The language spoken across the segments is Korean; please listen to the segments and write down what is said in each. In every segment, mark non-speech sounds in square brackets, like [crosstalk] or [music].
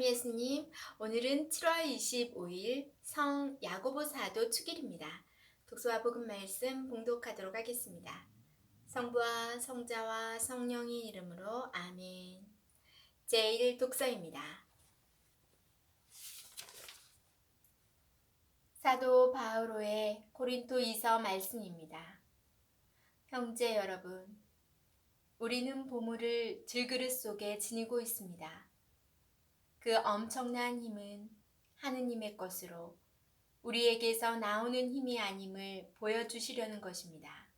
참 예수님, 오늘은 7월 25일 성 야고보 사도 축일입니다. 독서와 복음 말씀 봉독하도록 하겠습니다. 성부와 성자와 성령의 이름으로 아멘. 제1 독서입니다. 사도 바오로의 고린토 이서 말씀입니다. 형제 여러분, 우리는 보물을 질그릇 속에 지니고 있습니다. 그 엄청난 힘은 하느님의 것으로 우리에게서 나오는 힘이 아님을 보여주시려는 것입니다.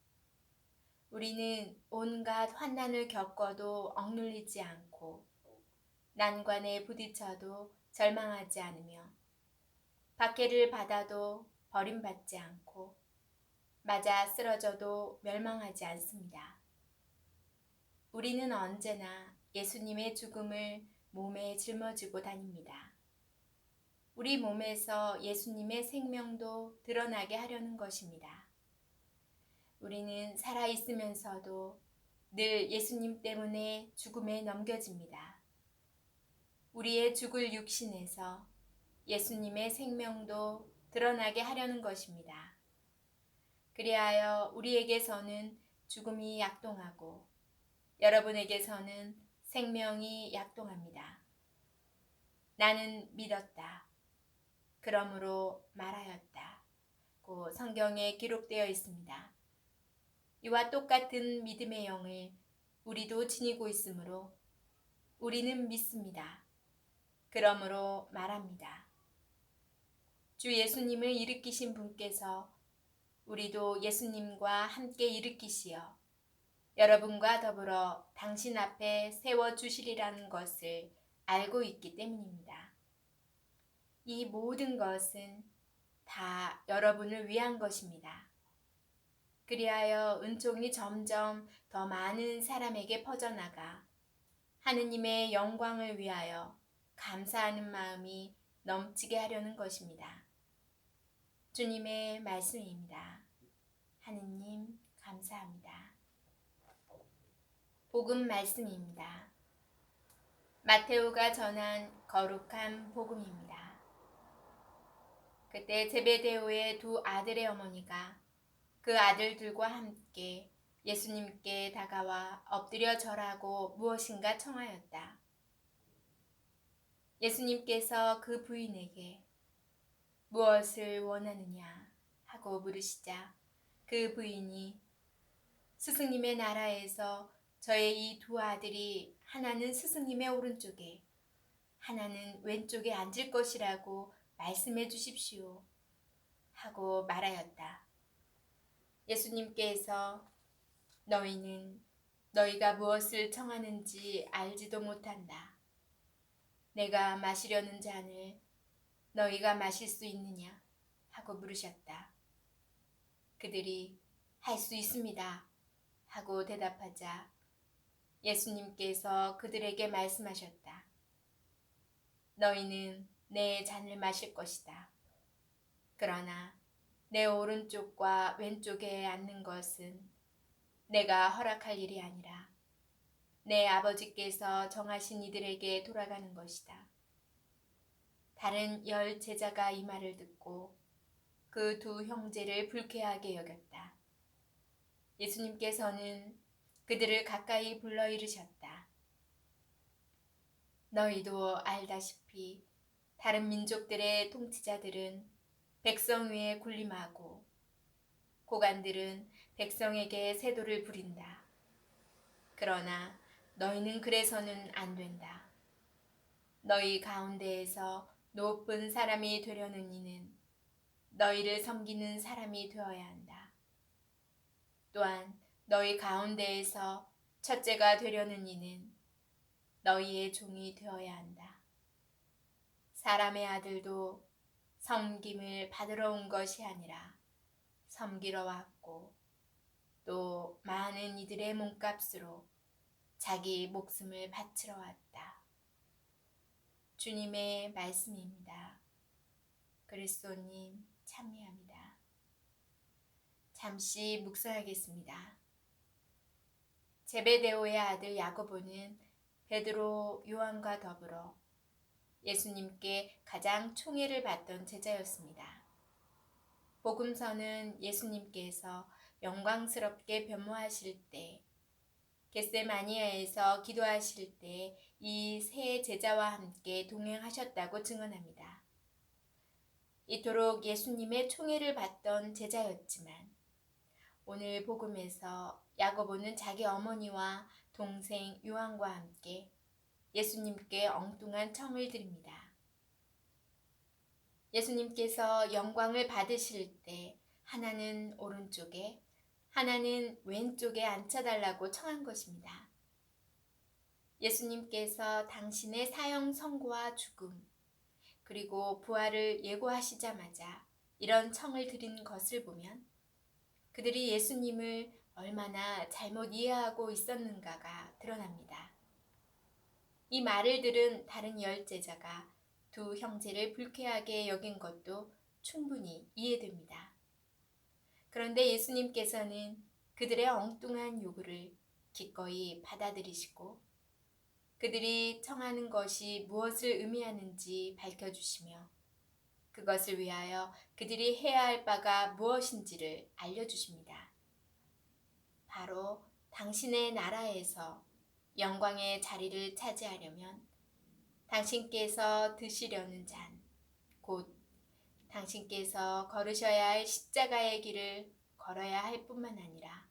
우리는 온갖 환난을 겪어도 억눌리지 않고 난관에 부딪혀도 절망하지 않으며 박해를 받아도 버림받지 않고 맞아 쓰러져도 멸망하지 않습니다. 우리는 언제나 예수님의 죽음을 몸에 짊어지고 다닙니다. 우리 몸에서 예수님의 생명도 드러나게 하려는 것입니다. 우리는 살아있으면서도 늘 예수님 때문에 죽음에 넘겨집니다. 우리의 죽을 육신에서 예수님의 생명도 드러나게 하려는 것입니다. 그리하여 우리에게서는 죽음이 약동하고 여러분에게서는 생명이 약동합니다. 나는 믿었다. 그러므로 말하였다. 고 성경에 기록되어 있습니다. 이와 똑같은 믿음의 영을 우리도 지니고 있으므로 우리는 믿습니다. 그러므로 말합니다. 주 예수님을 일으키신 분께서 우리도 예수님과 함께 일으키시어 여러분과 더불어 당신 앞에 세워주시리라는 것을 알고 있기 때문입니다. 이 모든 것은 다 여러분을 위한 것입니다. 그리하여 은총이 점점 더 많은 사람에게 퍼져나가 하느님의 영광을 위하여 감사하는 마음이 넘치게 하려는 것입니다. 주님의 말씀입니다. 하느님, 감사합니다. 복음 말씀입니다. 마테오가 전한 거룩한 복음입니다. 그때 제베데오의 두 아들의 어머니가 그 아들들과 함께 예수님께 다가와 엎드려 절하고 무엇인가 청하였다. 예수님께서 그 부인에게 무엇을 원하느냐 하고 물으시자 그 부인이 스승님의 나라에서 저의 이 두 아들이 하나는 스승님의 오른쪽에 하나는 왼쪽에 앉을 것이라고 말씀해 주십시오. 하고 말하였다. 예수님께서 너희는 너희가 무엇을 청하는지 알지도 못한다. 내가 마시려는 잔을 너희가 마실 수 있느냐? 하고 물으셨다. 그들이 할 수 있습니다. 하고 대답하자 예수님께서 그들에게 말씀하셨다. 너희는 내 잔을 마실 것이다. 그러나 내 오른쪽과 왼쪽에 앉는 것은 내가 허락할 일이 아니라 내 아버지께서 정하신 이들에게 돌아가는 것이다. 다른 열 제자가 이 말을 듣고 그 두 형제를 불쾌하게 여겼다. 예수님께서는 그들을 가까이 불러 이르셨다. 너희도 알다시피 다른 민족들의 통치자들은 백성 위에 군림하고 고관들은 백성에게 세도를 부린다. 그러나 너희는 그래서는 안 된다. 너희 가운데에서 높은 사람이 되려는 이는 너희를 섬기는 사람이 되어야 한다. 또한 너희 가운데에서 첫째가 되려는 이는 너희의 종이 되어야 한다. 사람의 아들도 섬김을 받으러 온 것이 아니라 섬기러 왔고 또 많은 이들의 몸값으로 자기 목숨을 바치러 왔다. 주님의 말씀입니다. 그리스도님 참여합니다. 잠시 묵상하겠습니다. 제베데오의 아들 야고보는 베드로 요한과 더불어 예수님께 가장 총애를 받던 제자였습니다. 복음서는 예수님께서 영광스럽게 변모하실 때 겟세마니아에서 기도하실 때 이 세 제자와 함께 동행하셨다고 증언합니다. 이토록 예수님의 총애를 받던 제자였지만 오늘 복음에서 야고보는 자기 어머니와 동생 요한과 함께 예수님께 엉뚱한 청을 드립니다. 예수님께서 영광을 받으실 때 하나는 오른쪽에 하나는 왼쪽에 앉혀달라고 청한 것입니다. 예수님께서 당신의 사형 선고와 죽음, 그리고 부활을 예고하시자마자 이런 청을 드린 것을 보면 그들이 예수님을 얼마나 잘못 이해하고 있었는가가 드러납니다. 이 말을 들은 다른 열 제자가 두 형제를 불쾌하게 여긴 것도 충분히 이해됩니다. 그런데 예수님께서는 그들의 엉뚱한 요구를 기꺼이 받아들이시고 그들이 청하는 것이 무엇을 의미하는지 밝혀주시며 그것을 위하여 그들이 해야 할 바가 무엇인지를 알려주십니다. 바로 당신의 나라에서 영광의 자리를 차지하려면 당신께서 드시려는 잔, 곧 당신께서 걸으셔야 할 십자가의 길을 걸어야 할 뿐만 아니라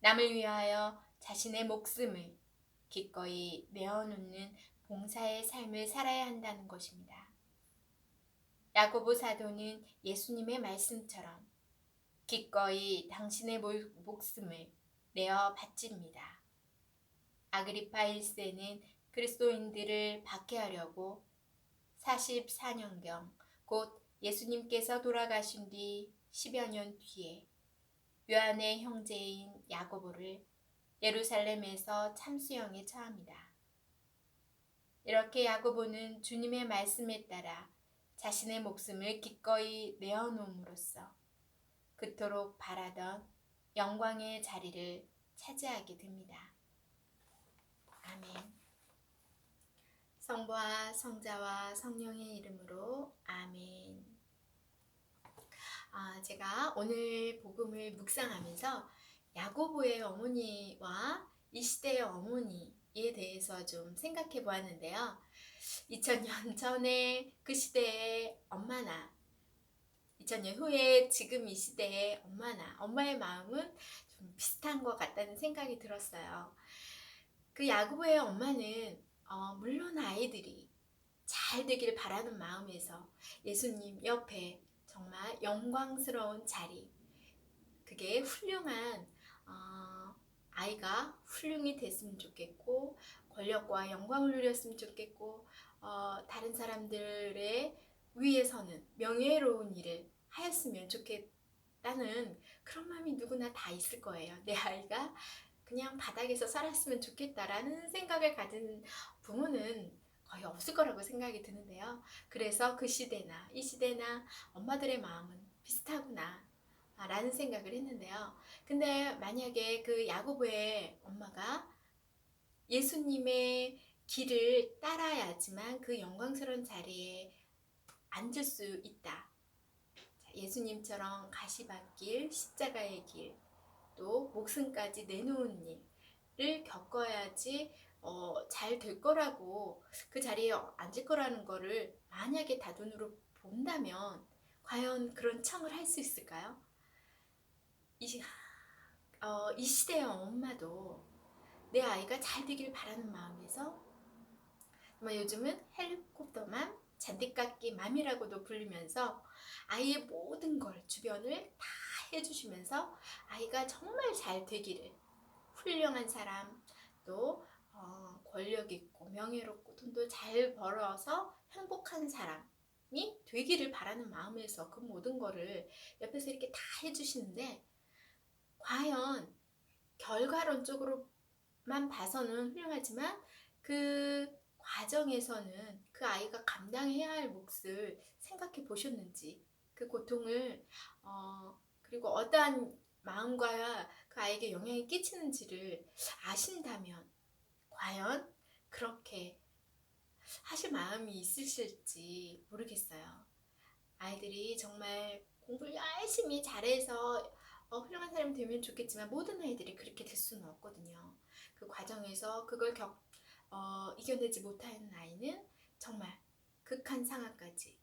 남을 위하여 자신의 목숨을 기꺼이 내어놓는 봉사의 삶을 살아야 한다는 것입니다. 야고보 사도는 예수님의 말씀처럼 기꺼이 당신의 목숨을 내어 바칩니다. 아그리파 1세는 그리스도인들을 박해하려고 44년경 곧 예수님께서 돌아가신 뒤 10여 년 뒤에 요한의 형제인 야고보를 예루살렘에서 참수형에 처합니다. 이렇게 야고보는 주님의 말씀에 따라 자신의 목숨을 기꺼이 내어놓음으로써 그토록 바라던 영광의 자리를 차지하게 됩니다. 아멘. 성부와 성자와 성령의 이름으로 아멘. 아, 제가 오늘 복음을 묵상하면서 야고보의 어머니와 이 시대의 어머니 에 대해서 좀 생각해 보았는데요. 2000년 [laughs] 전에 그 시대의 엄마나 2000년 후에 지금 이 시대의 엄마나 엄마의 마음은 좀 비슷한 것 같다는 생각이 들었어요. 그 야고보의 엄마는 어, 물론 아이들이 잘 되기를 바라는 마음에서 예수님 옆에 정말 영광스러운 자리, 그게 훌륭한 어, 아이가 훌륭히 됐으면 좋겠고 권력과 영광을 누렸으면 좋겠고 어, 다른 사람들의 위에서는 명예로운 일을 하였으면 좋겠다는 그런 마음이 누구나 다 있을 거예요. 내 아이가 그냥 바닥에서 살았으면 좋겠다라는 생각을 가진 부모는 거의 없을 거라고 생각이 드는데요. 그래서 그 시대나 이 시대나 엄마들의 마음은 비슷하구나. 라는 생각을 했는데요. 근데 만약에 그 야고보의 엄마가 예수님의 길을 따라야지만 그 영광스러운 자리에 앉을 수 있다. 예수님처럼 가시밭길, 십자가의 길, 또 목숨까지 내놓은 일을 겪어야지 어, 잘 될 거라고 그 자리에 앉을 거라는 거를 만약에 다 눈으로 본다면 과연 그런 청을 할 수 있을까요? 이, 어, 이 시대의 엄마도 내 아이가 잘 되길 바라는 마음에서 요즘은 헬리콥터맘, 잔디깎기 맘이라고도 불리면서 아이의 모든 걸 주변을 다 해주시면서 아이가 정말 잘 되기를 훌륭한 사람 또 어, 권력 있고 명예롭고 돈도 잘 벌어서 행복한 사람이 되기를 바라는 마음에서 그 모든 거를 옆에서 이렇게 다 해주시는데 과연 결과론적으로만 봐서는 훌륭하지만 그 과정에서는 그 아이가 감당해야 할 몫을 생각해 보셨는지 그 고통을 어, 그리고 어떠한 마음과 그 아이에게 영향이 끼치는지를 아신다면 과연 그렇게 하실 마음이 있으실지 모르겠어요. 아이들이 정말 공부를 열심히 잘해서 어, 훌륭한 사람이 되면 좋겠지만 모든 아이들이 그렇게 될 수는 없거든요. 그 과정에서 그걸 겪, 어, 이겨내지 못하는 아이는 정말 극한 상황까지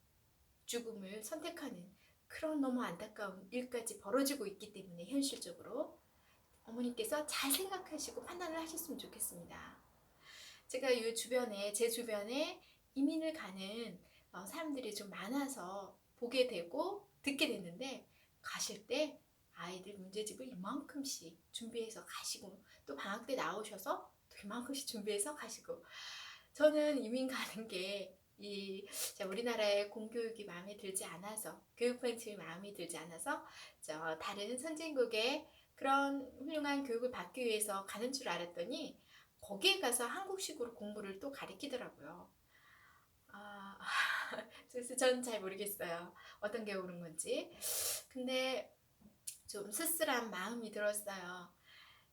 죽음을 선택하는 그런 너무 안타까운 일까지 벌어지고 있기 때문에 현실적으로 어머니께서 잘 생각하시고 판단을 하셨으면 좋겠습니다. 제가 이 주변에 제 주변에 이민을 가는 어, 사람들이 좀 많아서 보게 되고 듣게 됐는데 가실 때 아이들 문제집을 이만큼씩 준비해서 가시고 또 방학 때 나오셔서 또 이만큼씩 [laughs] 준비해서 가시고 저는 이민 가는 게 이 우리나라의 공교육이 마음에 들지 않아서 교육 방침이 마음에 들지 않아서 저 다른 선진국의 그런 훌륭한 교육을 받기 위해서 가는 줄 알았더니 거기에 가서 한국식으로 공부를 또 가르치더라고요. 아, [laughs] 그래서 전 잘 모르겠어요. 어떤 게 옳은 건지. 근데 좀 쓸쓸한 마음이 들었어요.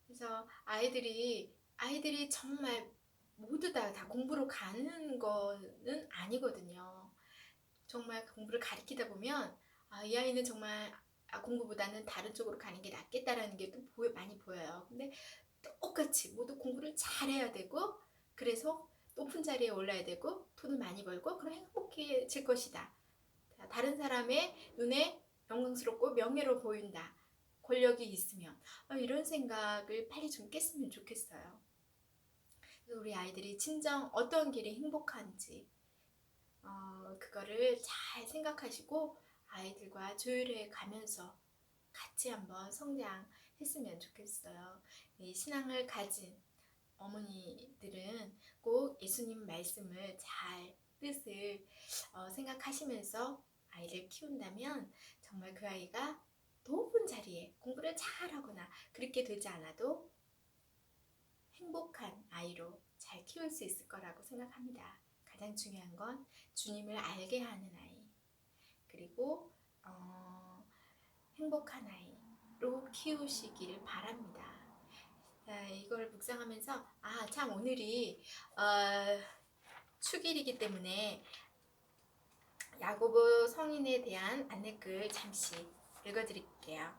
그래서 아이들이 아이들이 정말 모두 다, 다 공부로 가는 거는 아니거든요. 정말 공부를 가르치다 보면 아, 이 아이는 정말 아, 공부보다는 다른 쪽으로 가는 게 낫겠다라는 게 또 많이 보여요. 근데 똑같이 모두 공부를 잘해야 되고 그래서 높은 자리에 올라야 되고 돈을 많이 벌고 그럼 행복해질 것이다. 다른 사람의 눈에 영광스럽고 명예로 보인다. 권력이 있으면 아, 이런 생각을 빨리 좀 깼으면 좋겠어요. 우리 아이들이 진정 어떤 길이 행복한지 어, 그거를 잘 생각하시고 아이들과 조율해 가면서 같이 한번 성장했으면 좋겠어요. 이 신앙을 가진 어머니들은 꼭 예수님 말씀을 잘 뜻을 어, 생각하시면서 아이를 키운다면 정말 그 아이가 높은 자리에 공부를 잘하거나 그렇게 되지 않아도 행복한 아이로 잘 키울 수 있을 거라고 생각합니다. 가장 중요한 건 주님을 알게 하는 아이, 그리고 어, 행복한 아이로 키우시기를 바랍니다. 자, 이걸 묵상하면서 아 참 오늘이 어, 축일이기 때문에 야고보 성인에 대한 안내글 잠시 읽어드릴게요.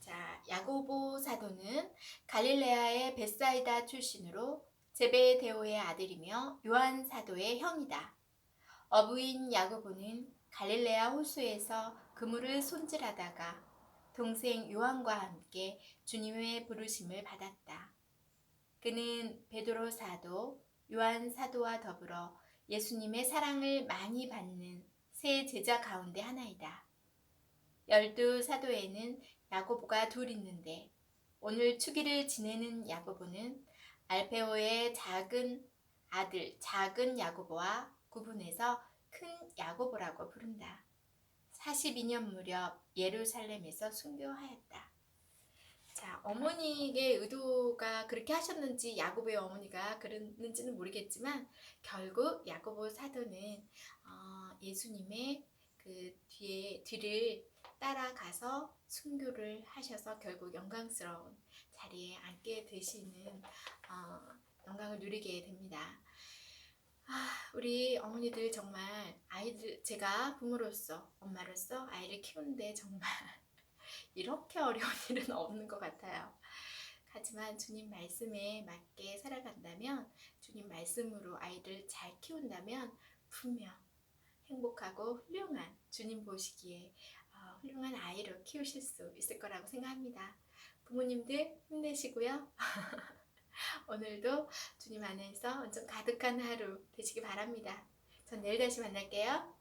자, 야고보 사도는 갈릴레아의 베사이다 출신으로 제베데오의 아들이며 요한 사도의 형이다. 어부인 야고보는 갈릴레아 호수에서 그물을 손질하다가 동생 요한과 함께 주님의 부르심을 받았다. 그는 베드로 사도, 요한 사도와 더불어 예수님의 사랑을 많이 받는 세 제자 가운데 하나이다. 열두 사도에는 야고보가 둘 있는데 오늘 축일을 지내는 야고보는 알페오의 작은 아들 작은 야고보와 구분해서 큰 야고보라고 부른다. 42년 무렵 예루살렘에서 순교하였다. 자, 어머니의 의도가 그렇게 하셨는지 야고보의 어머니가 그랬는지는 모르겠지만 결국 야고보 사도는 어, 예수님의 그 뒤에 뒤를 따라가서 순교를 하셔서 결국 영광스러운 자리에 앉게 되시는 어, 영광을 누리게 됩니다. 아, 우리 어머니들 정말 아이들 제가 부모로서 엄마로서 아이를 키우는데 정말 이렇게 어려운 [laughs] 일은 없는 것 같아요. 하지만 주님 말씀에 맞게 살아간다면 주님 말씀으로 아이를 잘 키운다면 분명 행복하고 훌륭한 주님 보시기에 어, 훌륭한 아이로 키우실 수 있을 거라고 생각합니다. 부모님들 힘내시고요. [laughs] 오늘도 주님 안에서 완전 가득한 하루 되시기 바랍니다. 전 내일 다시 만날게요.